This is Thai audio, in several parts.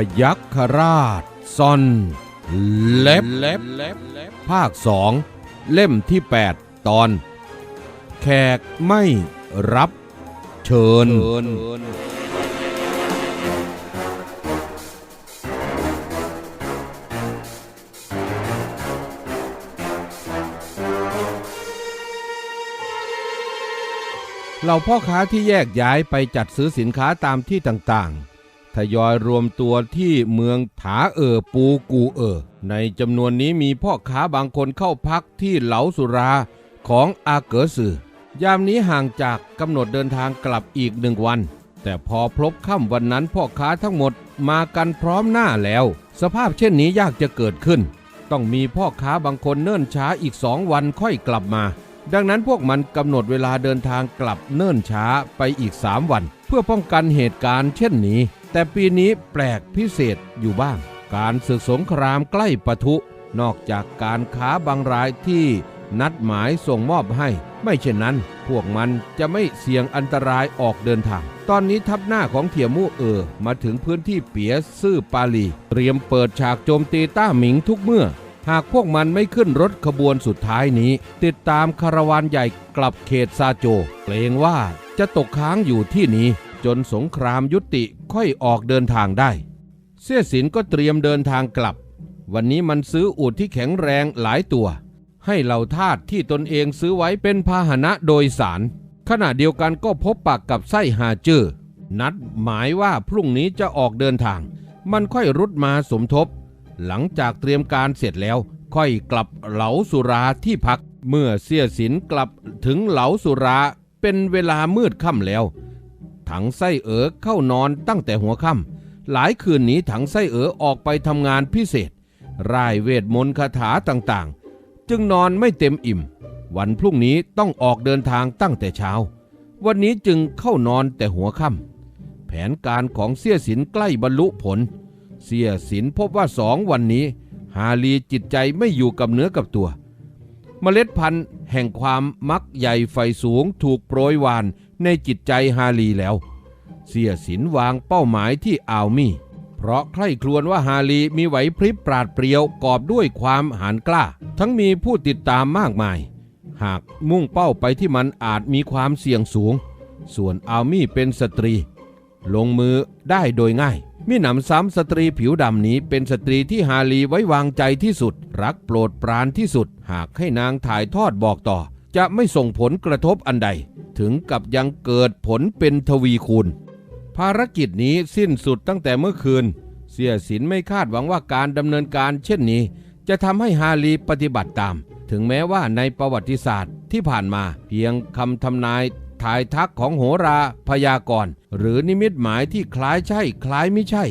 พยัคฆราชซอนเล็บภาคสองเล่มที่ 8 ตอน แขกไม่รับเชิญเราพ่อค้าที่แยกย้ายไปจัดซื้อสินค้าตามที่ต่างๆ ทยอยรวมตัวที่เมืองถาเอ่อปูกูเอ่อในจำนวนนี้มีพ่อค้าบางคนเข้าพักที่เหลาสุราของอาเก๋อสือยามนี้ห่างจากกำหนดเดินทางกลับอีกหนึ่งวัน แต่พอพลบค่ำวันนั้นพ่อค้าทั้งหมดมากันพร้อมหน้าแล้ว สภาพเช่นนี้ยากจะเกิดขึ้น ต้องมีพ่อค้าบางคนเนิ่นช้าอีกสองวันค่อยกลับมา ดังนั้นพวกมันกำหนดเวลาเดินทางกลับเนิ่นช้าไปอีกสามวัน เพื่อป้องกันเหตุการณ์เช่นนี้ แต่ปีนี้แปลกพิเศษอยู่บ้าง การศึกสงครามใกล้ปะทุ นอกจากการค้าบางรายที่นัดหมายส่งมอบให้ ไม่เช่นนั้น พวกมันจะไม่เสี่ยงอันตรายออกเดินทาง ตอนนี้ทัพหน้าของเทียมู่เออมาถึงพื้นที่เปียซื่อปาลี เตรียมเปิดฉากโจมตีต้าหมิงทุกเมื่อ หากพวกมันไม่ขึ้นรถขบวนสุดท้ายนี้ ติดตามคาราวานใหญ่กลับเขตซาโจ เกรงว่าจะตกค้างอยู่ที่นี้ จนสงครามยุติค่อยออกเดินทางได้ เสี่ยสินก็เตรียมเดินทางกลับ วันนี้มันซื้ออูฐที่แข็งแรงหลายตัว ให้เหล่าทาสที่ตนเองซื้อไว้เป็นพาหนะโดยสาร ขณะเดียวกันก็พบปากกับไส้ฮาเจอร์นัดหมายว่าพรุ่งนี้จะออกเดินทาง มันค่อยรุดมาสมทบ หลังจากเตรียมการเสร็จแล้ว ค่อยกลับเหลาสุราที่พัก เมื่อเสียสินกลับถึงเหลาสุราเป็นเวลามืดค่ำแล้ว ถังไส้เอ๋อเข้านอนตั้งแต่หัวค่ำหลายคืนนี้ถังไส้เอ๋อออกไปทำงานพิเศษร่ายเวทมนต์คาถาต่างๆ จึงนอนไม่เต็มอิ่ม วันพรุ่งนี้ต้องออกเดินทางตั้งแต่เช้า วันนี้จึงเข้านอนแต่หัวค่ำแผนการของเสียสินใกล้บรรลุผล เสียสินพบว่าสองวันนี้ ฮาลีจิตใจไม่อยู่กับเนื้อกับตัว เมล็ดพันธุ์แห่งความมักใหญ่ไฟสูงถูกโปรยวานในจิตใจฮาลีแล้ว เสียสินวางเป้าหมายที่อาวมี่ เพราะใคร่ครวญว่าฮาลีมีไหวพริบปราดเปรียวกอบด้วยความหานกล้า ทั้งมีผู้ติดตามมากมาย หากมุ่งเป้าไปที่มันอาจมีความเสี่ยงสูง ส่วนอาวมี่เป็นสตรี ลงมือได้โดยง่าย มิหนำซ้ำสตรีผิวดำนี้เป็นสตรีที่ฮาลีไว้วางใจที่สุด รักโปรดปรานที่สุด หากให้นางถ่ายทอดบอกต่อ จะไม่ส่งผลกระทบอันใด ถึงกับยังเกิดผลเป็นทวีคูณ ภารกิจนี้สิ้นสุดตั้งแต่เมื่อคืน เสียสินไม่คาดหวังว่าการดำเนินการเช่นนี้ จะทำให้ฮาลีปฏิบัติตาม ถึงแม้ว่าในประวัติศาสตร์ที่ผ่านมาเพียงคำทำนาย ถ่ายทักของโหราพยากรณ์หรือนิมิตหมายที่คล้ายใช่คล้ายไม่ใช่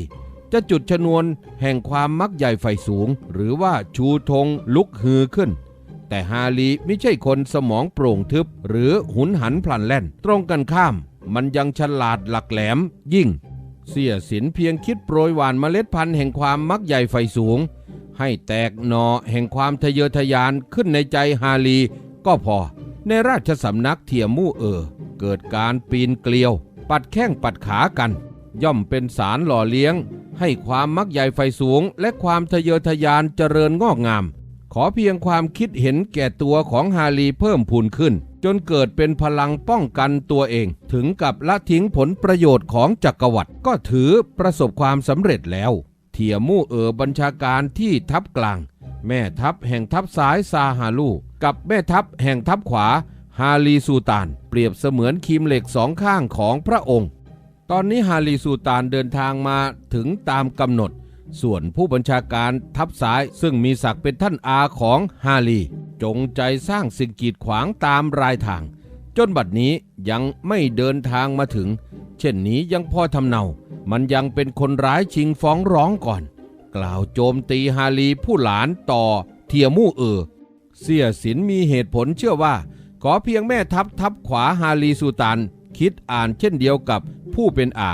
จะจุดชนวนแห่งความมักใหญ่ไฟสูง หรือว่าชูธงลุกฮือขึ้น แต่ฮาลีไม่ใช่คนสมองโปร่งทึบ หรือหุนหันพลันแล่น ตรงกันข้าม มันยังฉลาดหลักแหลมยิ่ง เสียสินเพียงคิดโปรยหวานเมล็ดพันธุ์แห่งความมักใหญ่ไฟสูง ให้แตกหนอแห่งความทะเยอทะยานขึ้นในใจฮาลีก็พอในราชสำนักเทียมู่เออ เกิดการปีนเกลียว ปัดแข้งปัดขากัน ย่อมเป็นสารหล่อเลี้ยง ให้ความมักใหญ่ไฟสูง และความทะเยอทะยานเจริญงอกงาม ขอเพียงความคิดเห็นแก่ตัวของฮาลีเพิ่มพูนขึ้น จนเกิดเป็นพลังป้องกันตัวเอง ถึงกับละทิ้งผลประโยชน์ของจักรวรรดิก็ถือประสบความสำเร็จแล้ว เทียมู่เออบัญชาการที่ทัพกลาง แม่ทัพแห่งทัพซ้ายซาฮาลูกับแม่ทัพแห่งทัพขวา ฮาลีซูตาน เปรียบเสมือนคีมเหล็กสองข้างของพระองค์ ตอนนี้ฮาลีซูตานเดินทางมาถึงตามกำหนด ส่วนผู้บัญชาการทัพซ้ายซึ่งมีศักดิ์เป็นท่านอาของฮาลี จงใจสร้างสิ่งกีดขวางตามรายทาง จนบัดนี้ยังไม่เดินทางมาถึง เช่นนี้ยังพอทำเนา มันยังเป็นคนร้ายชิงฟ้องร้องก่อน กล่าวโจมตีฮาลีผู้หลานต่อเทียมู่เออเสียสินมีเหตุผลเชื่อว่า ขอเพียงแม่ทัพทัพขวาฮาลีสุตานคิดอ่านเช่นเดียวกับผู้เป็นอา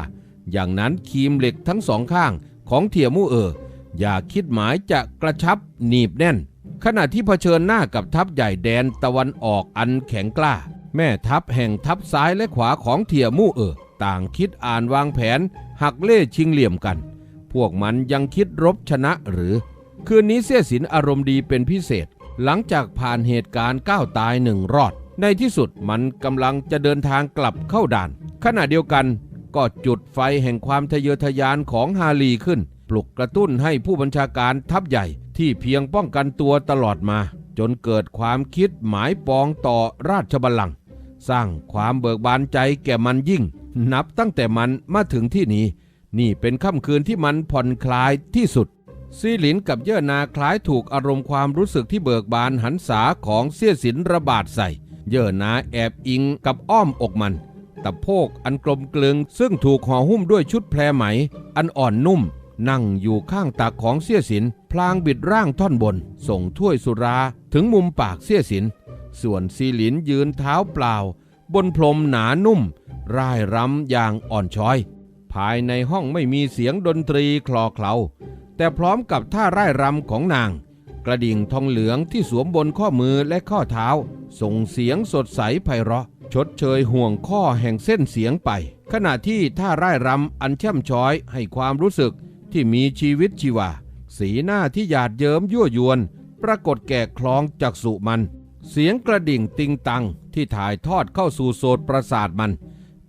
อย่างนั้นคีมเหล็กทั้งสองข้างของเทียมู่เออ อย่าคิดหมายจะกระชับหนีบแน่น ขณะที่เผชิญหน้ากับทัพใหญ่แดนตะวันออกอันแข็งกล้า แม่ทัพแห่งทัพซ้ายและขวาของเทียมู่เออ ต่างคิดอ่านวางแผน หักเล่ชิงเหลี่ยมกัน พวกมันยังคิดรบชนะหรือ คืนนี้เสียสินอารมณ์ดีเป็นพิเศษ หลังจากผ่านเหตุการณ์ก้าวตายหนึ่งรอด ในที่สุดมันกำลังจะเดินทางกลับเข้าด่าน ขณะเดียวกันก็จุดไฟแห่งความทะเยอทะยานของฮาลีขึ้น ปลุกกระตุ้นให้ผู้บัญชาการทัพใหญ่ที่เพียงป้องกันตัวตลอดมา จนเกิดความคิดหมายปองต่อราชบัลลังก์สร้างความเบิกบานใจแก่มันยิ่ง นับตั้งแต่มันมาถึงที่นี้ นี่เป็นค่ำคืนที่มันผ่อนคลายที่สุดซีหลินกับเย่อนาคล้ายถูกอารมณ์ความรู้สึกที่เบิกบานหันษาของเสี้ยสินระบาดใส่ เย่อหนาแอบอิงกับอ้อมอกมันตะโพกอันกลมกลึงซึ่งถูกห่อหุ้มด้วยชุดแพรไหม อันอ่อนนุ่ม นั่งอยู่ข้างตักของเสี้ยสิน พลางบิดร่างท่อนบน ส่งถ้วยสุราถึงมุมปากเสี้ยสิน ส่วนซีหลินยืนเท้าเปล่า บนพรมหนานุ่ม ร่ายรำอย่างอ่อนช้อย ภายในห้องไม่มีเสียงดนตรีคลอเคลาแต่พร้อมกับท่าร่ายรำของนาง กระดิ่งทองเหลืองที่สวมบนข้อมือและข้อเท้า ส่งเสียงสดใสไพเราะ ชดเชยห่วงข้อแห่งเส้นเสียงไป ขณะที่ท่าร่ายรำอันแช่มช้อยให้ความรู้สึกที่มีชีวิตชีวา สีหน้าที่หยาดเยิ้มยั่วยวน ปรากฏแก่คลองจากสุมัน เสียงกระดิ่งติงตังที่ถ่ายทอดเข้าสู่โสตประสาทมัน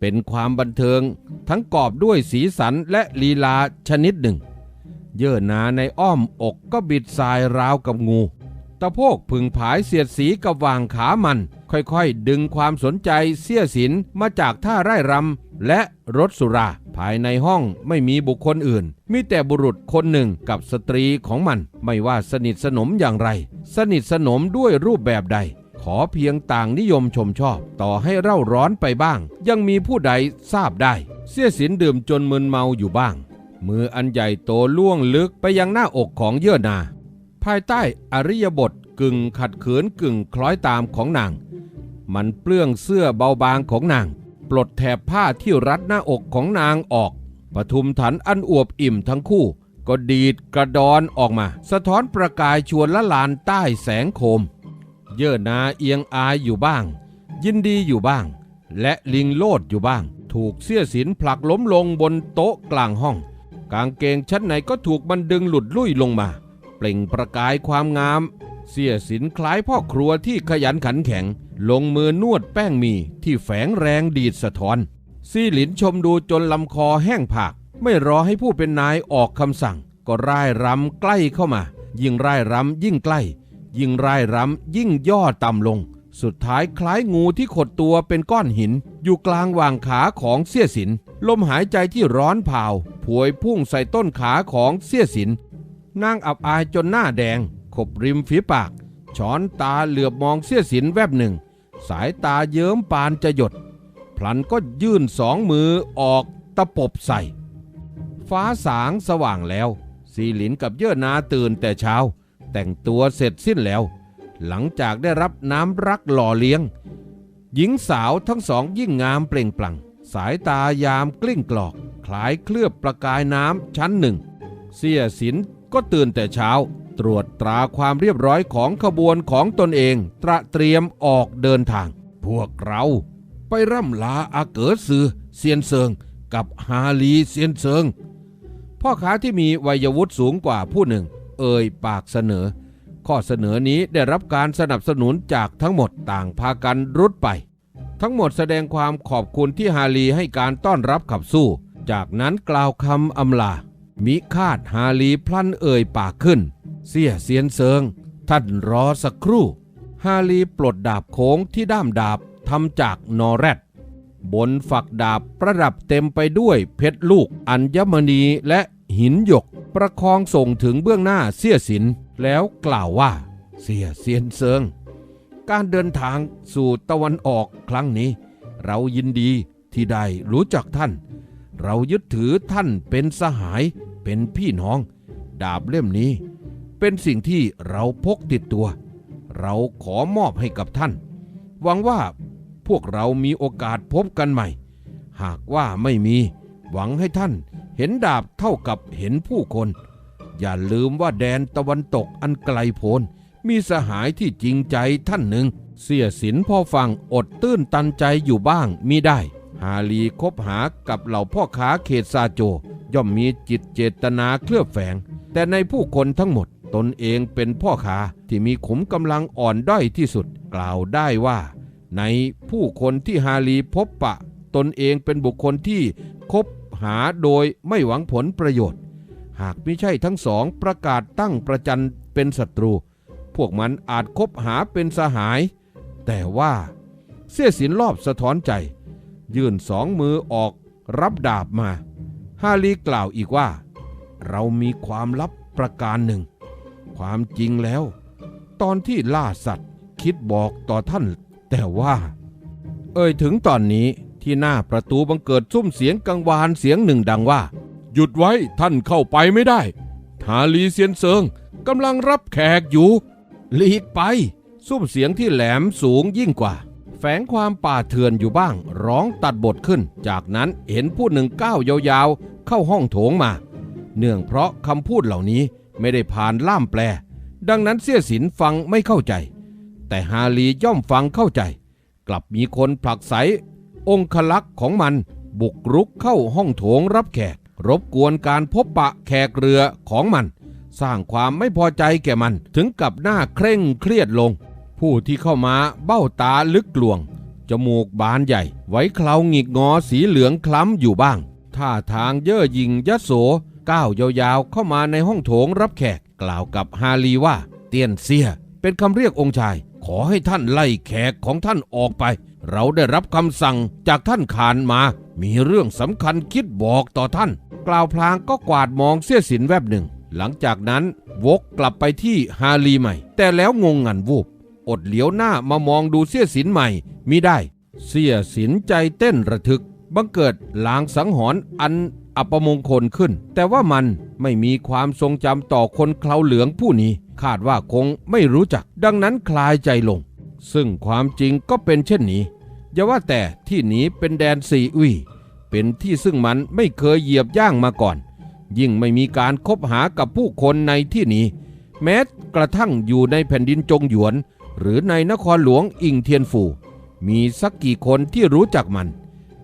เป็นความบันเทิง ทั้งกอบด้วยสีสันและลีลาชนิดหนึ่ง เยื่อหนาในอ้อมอกก็บิดสายราวกับงู ตะโพกพึงผายเสียดสีกับวางขามัน ค่อยๆ ดึงความสนใจเสี้ยสินมาจากท่าไร่รำและรถสุรา ภายในห้องไม่มีบุคคลอื่น มีแต่บุรุษคนหนึ่งกับสตรีของมัน ไม่ว่าสนิทสนมอย่างไร สนิทสนมด้วยรูปแบบใด ขอเพียงต่างนิยมชมชอบ ต่อให้เร่าร้อนไปบ้าง ยังมีผู้ใดทราบได้ เสี้ยสินดื่มจนมึนเมาอยู่บ้าง มืออันใหญ่โตล่วงลึกไปยังหน้าอกของเยื่อนา ภายใต้อริยบทกึ่งขัดขืนกึ่งคล้อยตามของนาง มันเปลื้องเสื้อเบาบางของนาง ปลดแถบผ้าที่รัดหน้าอกของนางออกปทุมถันอันอวบอิ่มทั้งคู่ ก็ดีดกระดอนออกมา สะท้อนประกายชวนละลานใต้แสงโคม เย่อนาเอียงอายอยู่บ้าง ยินดีอยู่บ้าง และลิงโลดอยู่บ้าง ถูกเสี้ยสินผลักล้มลงบนโต๊ะกลางห้อง กางเกงชั้นไหนก็ถูกมันดึงหลุดลุ่ยลงมา เปล่งประกายความงาม เสียสินคล้ายพ่อครัวที่ขยันขันแข็ง ลงมือนวดแป้งมีที่แฝงแรงดีดสะท้อน ซี่หลินชมดูจนลำคอแห้งผาก ไม่รอให้ผู้เป็นนายออกคำสั่ง ก็ร่ายรำใกล้เข้ามา ยิ่งร่ายรำยิ่งใกล้ ยิ่งร่ายรำยิ่งย่อต่ำลง สุดท้ายคล้ายงูที่ขดตัวเป็นก้อนหิน อยู่กลางวางขาของเสี้ยสิน ลมหายใจที่ร้อนเผาผวยพุ่งใส่ต้นขาของเสี้ยสินนางอับอายจนหน้าแดง ขบริมฝีปาก ช้อนตาเหลือบมองเสี้ยสินแวบหนึ่ง สายตาเยิ้มปานจะหยด พลันก็ยื่นสองมือออกตะปบใส่ ฟ้าสางสว่างแล้ว สีหลินกับเยื่อนาตื่นแต่เช้า แต่งตัวเสร็จสิ้นแล้ว หลังจากได้รับน้ำรักหล่อเลี้ยง หญิงสาวทั้งสองยิ่งงามเปล่งปลั่ง สายตายามกลิ้งกลอก คล้ายเคลือบประกายน้ำชั้นหนึ่ง เสียสินก็ตื่นแต่เช้า ตรวจตราความเรียบร้อยของขบวนของตนเอง ตระเตรียมออกเดินทาง พวกเราไปร่ำลาอาเก๋อซือเซียนเซิงกับฮาลีเซียนเซิงพ่อค้าที่มีวัยวุฒิสูงกว่าผู้หนึ่ง เอ่ยปากเสนอ ข้อเสนอนี้ได้รับการสนับสนุนจากทั้งหมดต่างพากันรุดไป ทั้งหมดแสดงความขอบคุณที่ฮาลีให้การต้อนรับขับสู้ จากนั้นกล่าวคำอำลา มิคาดฮาลีพลันเอ่ยปากขึ้น เสียเสียนเซิง ท่านรอสักครู่ ฮาลีปลดดาบโค้งที่ด้ามดาบทำจากนอแรดบนฝักดาบประดับเต็มไปด้วยเพชรลูก อัญมณีและหินหยก ประคองส่งถึงเบื้องหน้าเสี้ยสิน แล้วกล่าวว่า เสียเซียนเซิง การเดินทางสู่ตะวันออกครั้งนี้ เรายินดีที่ได้รู้จักท่าน เรายึดถือท่านเป็นสหายเป็นพี่น้อง ดาบเล่มนี้ เป็นสิ่งที่เราพกติดตัว เราขอมอบให้กับท่าน หวังว่าพวกเรามีโอกาสพบกันใหม่ หากว่าไม่มี หวังให้ท่านเห็นดาบเท่ากับเห็นผู้คน อย่าลืมว่าแดนตะวันตกอันไกลโพ้นมีสหายที่จริงใจท่านหนึ่ง เสียสินพ่อฟังอดตื้นตันใจอยู่บ้างมิได้ ฮาลีคบหากับเหล่าพ่อค้าเขตซาโจ ย่อมมีจิตเจตนาเคลือบแฝง แต่ในผู้คนทั้งหมดตนเองเป็นพ่อค้าที่มีขุมกำลังอ่อนด้อยที่สุดกล่าวได้ว่า ในผู้คนที่ฮาลีพบปะ ตนเองเป็นบุคคลที่คบหาโดยไม่หวังผลประโยชน์ หากไม่ใช่ทั้งสองประกาศตั้งประจันเป็นศัตรู พวกมันอาจคบหาเป็นสหาย แต่ว่าเสี้ยสินรอบสะท้อนใจ ยื่นสองมือออกรับดาบมา ฮาลีกล่าวอีกว่า เรามีความลับประการหนึ่ง ความจริงแล้ว ตอนที่ล่าสัตว์คิดบอกต่อท่าน แต่ว่า เอ่ยถึงตอนนี้ที่หน้าประตูบังเกิดซุ้มเสียงกังวานเสียงหนึ่งดังว่า หยุดไว้ท่านเข้าไปไม่ได้ฮาลีเซียนเซิงกำลังรับแขกอยู่หลีกไป ซุ้มเสียงที่แหลมสูงยิ่งกว่า แฝงความป่าเถื่อนอยู่บ้าง ร้องตัดบทขึ้น จากนั้นเห็นผู้หนึ่งก้าวยาวๆ เข้าห้องโถงมา เนื่องเพราะคำพูดเหล่านี้ไม่ได้ผ่านล่ามแปล ดังนั้นเสี้ยสินฟังไม่เข้าใจ แต่ฮาลีย่อมฟังเข้าใจ กลับมีคนผลักไสองคลักษ์ของมันบุกรุกเข้าห้องโถงรับแขก รบกวนการพบปะแขกเรือของมัน สร้างความไม่พอใจแก่มันถึงกับหน้าเคร่งเครียดลง ผู้ที่เข้ามาเบ้าตาลึกกลวง จมูกบานใหญ่ ไว้เคราหงิกงอสีเหลืองคล้ำอยู่บ้าง ท่าทางเย่อหยิ่งยโสก้าวยาวๆเข้ามาในห้องโถงรับแขกกล่าวกับฮาลีว่า เตียนเซีย เป็นคำเรียกองค์ชาย ขอให้ท่านไล่แขกของท่านออกไป เราได้รับคำสั่งจากท่านขานมา มีเรื่องสำคัญคิดบอกต่อท่าน กล่าวพลางก็กวาดมองเสี้ยสินแวบหนึ่ง หลังจากนั้นวกกลับไปที่ฮาลีใหม่ แต่แล้วงงงันวูบ อดเหลียวหน้ามามองดูเสี้ยสินใหม่มิได้ เสี้ยสินใจเต้นระทึก บังเกิดลางสังหรณ์อันอัปมงคลขึ้น แต่ว่ามันไม่มีความทรงจำต่อคนเคราเหลืองผู้นี้ คาดว่าคงไม่รู้จัก ดังนั้นคลายใจลง ซึ่งความจริงก็เป็นเช่นนี้ อย่าว่าแต่ที่นี้เป็นแดนซีอุยเป็นที่ซึ่งมันไม่เคยเหยียบย่างมาก่อน ยิ่งไม่มีการคบหากับผู้คนในที่นี้ แม้กระทั่งอยู่ในแผ่นดินจงหยวน หรือในนครหลวงอิงเทียนฟูมีสักกี่คนที่รู้จักมัน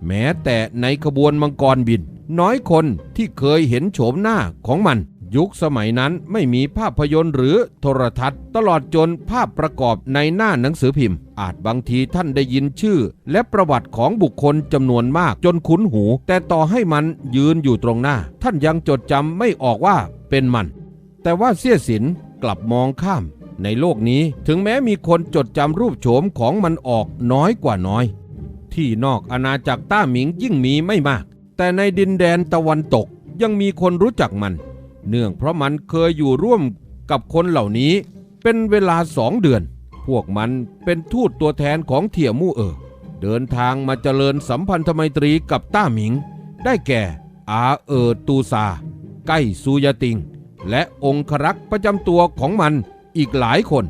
แม้แต่ในขบวนมังกรบิน น้อยคนที่เคยเห็นโฉมหน้าของมัน ยุคสมัยนั้นไม่มีภาพยนตร์หรือโทรทัศน์ ตลอดจนภาพประกอบในหน้าหนังสือพิมพ์ อาจบางทีท่านได้ยินชื่อ และประวัติของบุคคลจำนวนมากจนคุ้นหู แต่ต่อให้มันยืนอยู่ตรงหน้า ท่านยังจดจำไม่ออกว่าเป็นมัน แต่ว่าเสี้ยสินกลับมองข้าม ในโลกนี้ถึงแม้มีคนจดจำรูปโฉมของมันออกน้อยกว่าน้อย ที่นอกอาณาจักรต้าหมิงยิ่งมีไม่มาก แต่ในดินแดนตะวันตกยังมีคนรู้จักมัน เนื่องเพราะมันเคยอยู่ร่วมกับคนเหล่านี้ เป็นเวลาสองเดือน พวกมันเป็นทูตตัวแทนของเถี่ยมู่เอ๋อเดินทางมาเจริญสัมพันธไมตรีกับต้าหมิง ได้แก่ อาเอ๋อตูซา ใกล้ซูยาติง และองครักษ์ประจำตัวของมันอีกหลายคน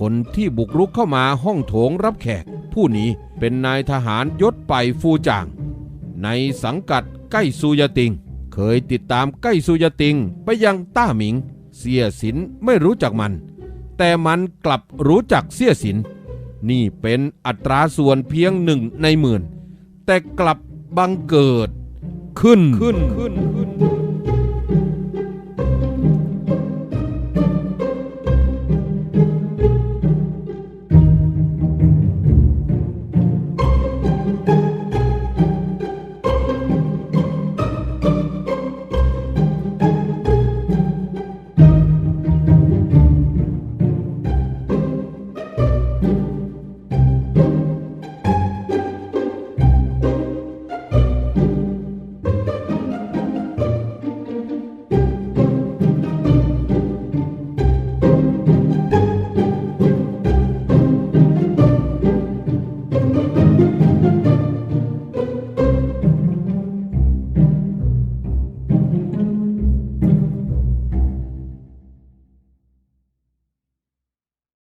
คนที่บุกรุกเข้ามาห้องโถงรับแขก ผู้นี้เป็นนายทหารยศไปฟูจาง ในสังกัดใกล้ซูยาติง เคยติดตามใกล้ซูยาติงไปยังต้าหมิง เสียสินไม่รู้จักมัน แต่มันกลับรู้จักเสียสิน นี่เป็นอัตราส่วนเพียงหนึ่งในหมื่น แต่กลับบังเกิดขึ้นขึ้นขึ้นขึ้น